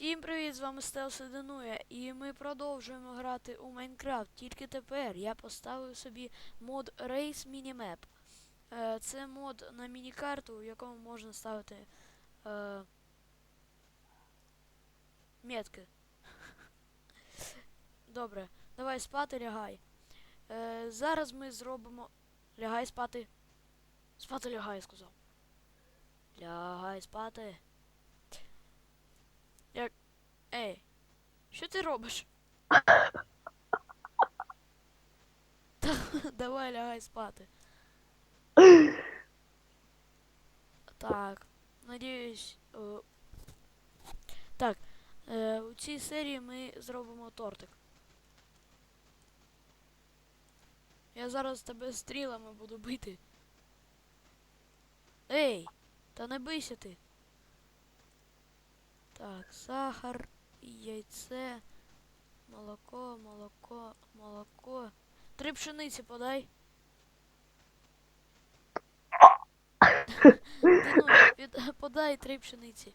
Всім привіт, з вами Стелс Денуя, і ми продовжуємо грати у Майнкрафт. Тільки тепер я поставив собі мод Race Minimap. Е, Це мод на мінікарту, в якому можна ставити е, метки. Добре, давай спати, лягай. Е, зараз ми зробимо. Лягай спати. Спати лягай, сказав. Лягай спати. Ей, що ти робиш? Та, Давай лягай спати. Так, надіюсь. о, Так, е, у цій серії ми зробимо тортик. Я зараз тебе стрілами буду бити. Ей, та не бийся ти. Так, сахар, яйце, молоко, молоко, молоко. Три пшениці подай. Ну, подай три пшениці.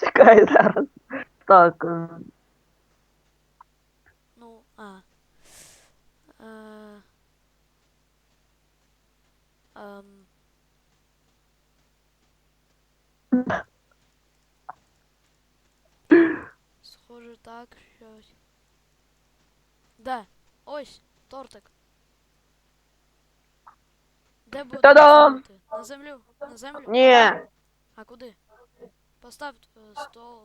Чекай зараз. Так. е, Ну, а. Е, ем. Схоже так, щось. Де? Ось, тортик. Де буде Та-дам! На землю? На землю? Ні. А куди? Постав е, стол.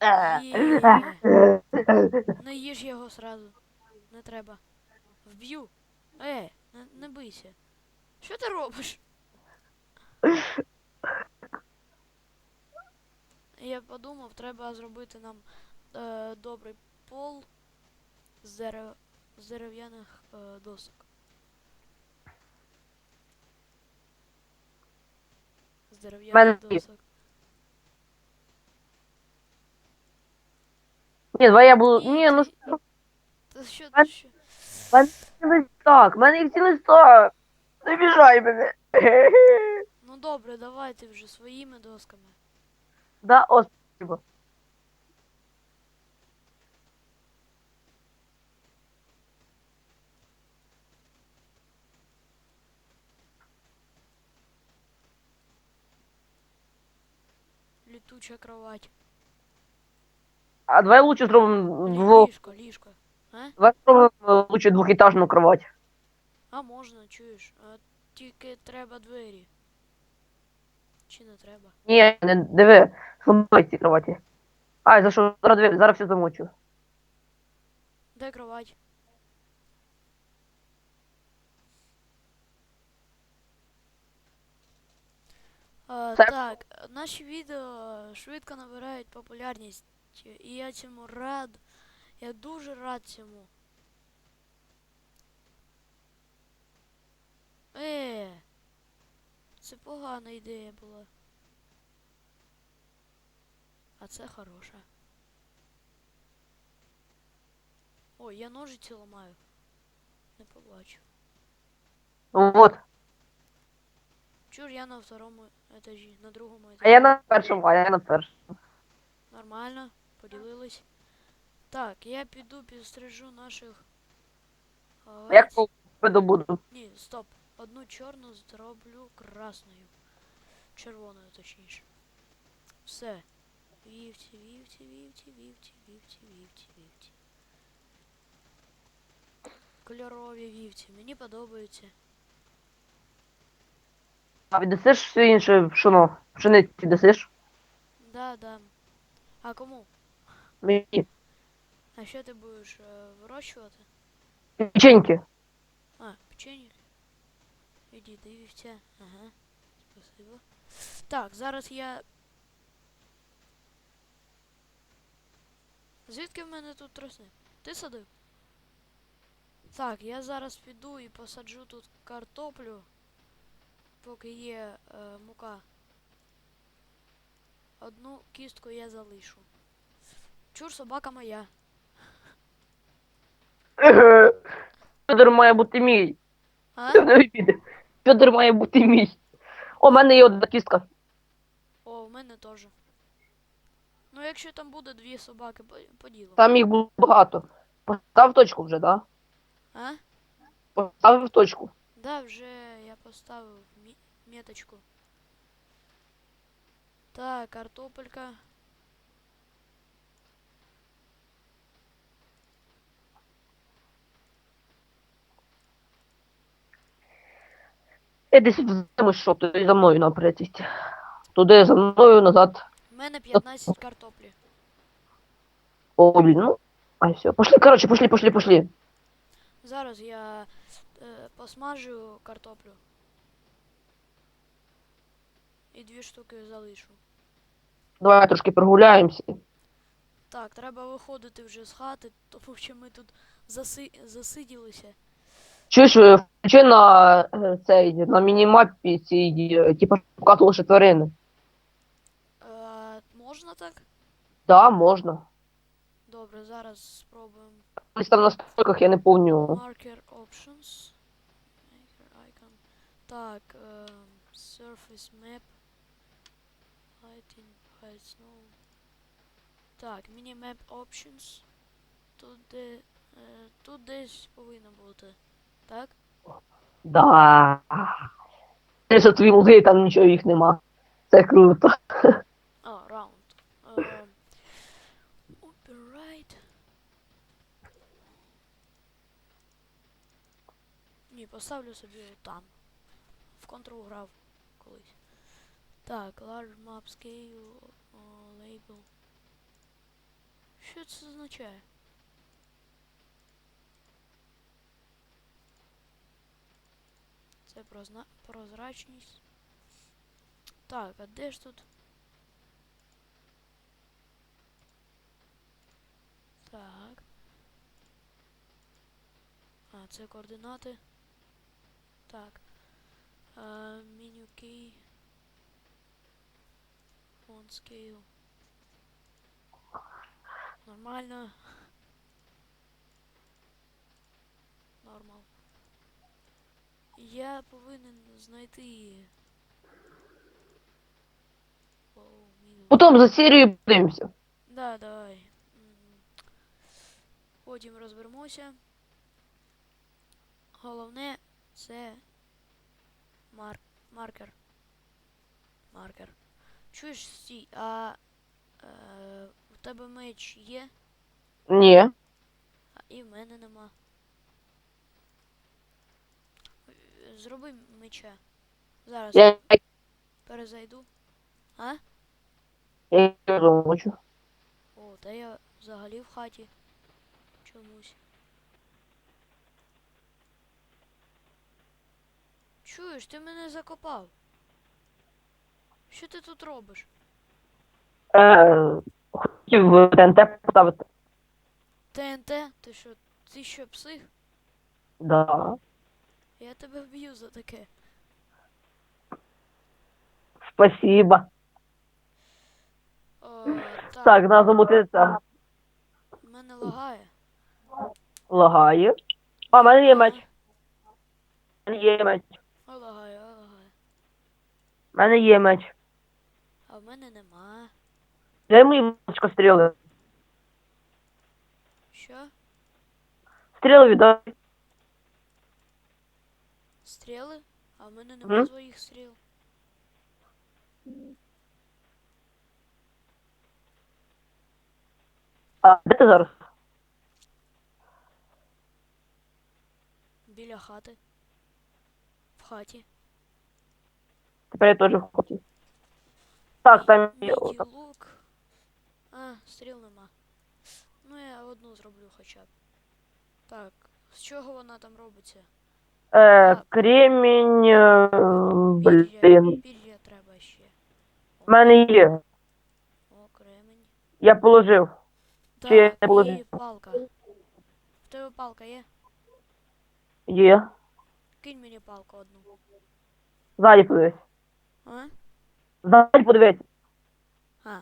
Е. Є. Не їж його сразу. Не треба. Вб'ю. Е, не, не бийся. Що ти робиш? Я подумав, треба зробити нам е, добрий пол з, дерев... з дерев'яних е, досок. З дерев'яних досок. Ні, давай я буду. Ні, ну що? Та що ти що? Мене цілий так, мене їх цілий так. Не біжай мене. Ну добре, давайте вже своїми досками. Да, о, спасибо. Літуча кровать. А давай лучше зробимо двох. Ліжко, ліжко. А? Давай зробимо лучше двохетажну кровать. А можна, чуєш? А, тільки треба двері. Чи не треба? Ні, не диви, слабай ці кроваті. Ай, за що зараз зараз все замочу. Де кровать? Це- так, е, наші відео швидко набирають популярність. І я цьому рад. Я дуже рад цьому. Е, це погана ідея була. А це хороша. Ой, я ножиці ламаю. Не побачу. Вот. Чур, я на второму етажі, на другому А я на першому, а я на першому. Нормально, поділились. Так, я піду підстрижу наших. А Як овець. видобуду? Ні, стоп. Одну чорну зроблю красною. Червоною, точніше. Все. Вівці, вівці, вівці, вівці, вівці, вівці, вівці. Кольорові вівці. Мені подобаються. А віддасиш все інше пшено? Пшениці віддасиш? Да, да. А кому? Мені. А що ти будеш е, вирощувати? Печеньки. А, печенье. Иди, да вівця. Ага. Спасибо. Так, зараз я. Звідки в мене тут тросни? Ти садив? Так, я зараз піду і посаджу тут картоплю, поки є е, мука. Одну кістку я залишу. Чур, собака моя. Федор має бути мій. А? Федор має бути мій. О, в мене є одна кістка. О, у мене теж. Ну, якщо там буде дві собаки по, ділу. Там їх було багато. Постав точку вже, да? А? Поставив точку. Да, вже я поставив меточку. Так, картопелька. Я десь взиму що, туди за мною йти. Туди за мною назад. У мене 15 картоплі. О, блін, ну. А все. Пошли, короче, пошли, пошли, пошли. Зараз я е, посмажу картоплю. І дві штуки залишу. Давай трошки прогуляємося. Так, треба виходити вже з хати, тому що ми тут заси... засиділися. Чуєш, е, включи на е, цей, на мінімапі ці, е, типу, показували ще тварини. Можна так? Да, можна. Добре, зараз спробуємо. Там на стойках я не помню. Marker options. Maker icon. Так, ем, surface map. Lighting, hide snow. Так, minimap options. Тут де. Е, тут десь повинно бути. Так? Да. Це що твої музеї, там нічого їх нема. Це круто. А, round. Ем, Operate. Поставлю собі там. В контрол грав колись. Так, large map scale, label. Що це означає? Це прозна... прозрачність. Так, а де ж тут? Так. А, це координати. Так. А, меню key. Font scale. Нормально. Нормал. Я повинен знайти. Потім за серією подивимося. Да, давай. Потім розберемося. Головне це мар... маркер. Маркер. Чуєш, стій, а е, у тебе меч є, Ні. а і в мене нема. Зроби меча. Зараз Я, перезайду. А? я не. О, та я взагалі в хаті чомусь. Чуєш, ти мене закопав. Що ти тут робиш? Е, хотів ТНТ поставити. ТНТ? Ти що? Ти що, псих? Да. Я тебе вб'ю за таке. Спасибо. О, так, Так, на замутиться. в мене лагає. Лагає. А, в мене є меч. Є меч. О, лагає, о, лагає. В мене є меч. А в мене нема. Дай мені бочка стріли. Що? Стріли віддай. Стріли? А в мене нема Мгм. своїх стріл. А де ти зараз? Біля хати. В хаті. Тепер я теж хочу. Так, там є. Міді отак. лук. А, стріл нема. Ну я одну зроблю хоча б. Так, з чого вона там робиться? Е, кремінь. е, Пір'я, Блін. пір'я треба ще. В мене є. О, кремень. Я положив. Чи я Так, не положив? і палка. В тебе палка є? Є. Кинь мені палку одну. Ззаді подивись. А? Ззаді подивись. А.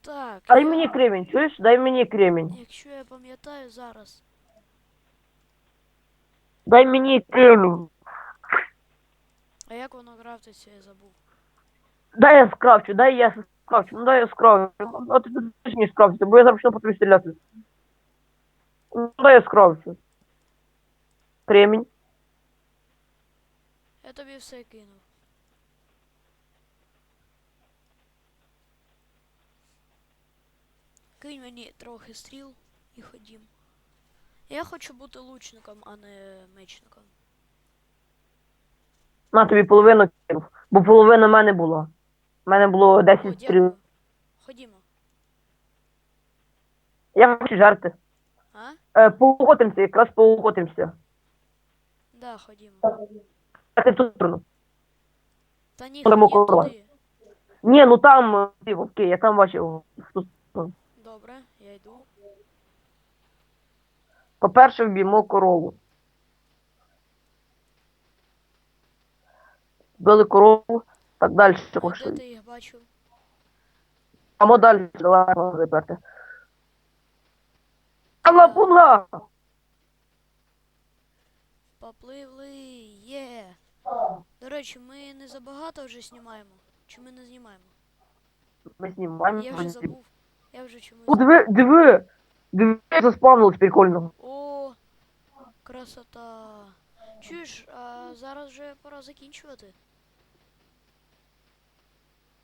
Так. Дай я- мені кремінь, чуєш? Дай мені кремінь. Якщо я пам'ятаю зараз. Дай мені кремінь. А як воно крафтиться, я забув. Дай я скрафчу, дай я скрафчу, ну дай я скрафчу. А ти теж не скрафчу, бо я зараз почну по тобі стріляти. Ну дай я скрафчу. Кремінь. Я тобі все кинув. Кинь мені трохи стріл і ходім. Я хочу бути лучником, а не мечником. На тобі половину кинув, бо половина мене була. У мене було О, 10 стріл. Ходімо. Я хочу жарти. А? Е, поохотимося, якраз поохотимося. Да, ходімо. А в ту сторону. Та ні, ходім коло. туди. Ні, ну там е, ті вовки, я там бачив. в ту сторону. Добре, я йду. По-перше, вб'ємо корову. Вбили корову, так далі А пошли. де ти їх бачив? Амо далі далеко заперти. Алла пунга! Попливли. До речі, ми не забагато вже знімаємо. Чи ми не знімаємо? Ми знімаємо. Я вже забув. Я вже чомусь. О, диви, диви! Диви, заспавнилось прикольно. О, красота. Чуєш, а зараз вже пора закінчувати.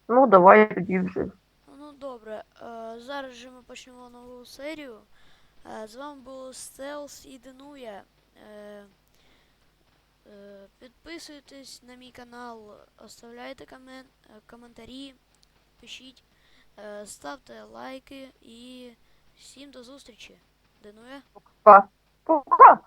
Ну, давай тоді вже. Ну добре, е, зараз же ми почнемо нову серію. Е, з вами був Стелс і Денуя. Е, підписуйтесь на мій канал, оставляйте комен, е, коментарі, пишіть, е, ставте лайки і всім до зустрічі. Денуя. Па. Пока.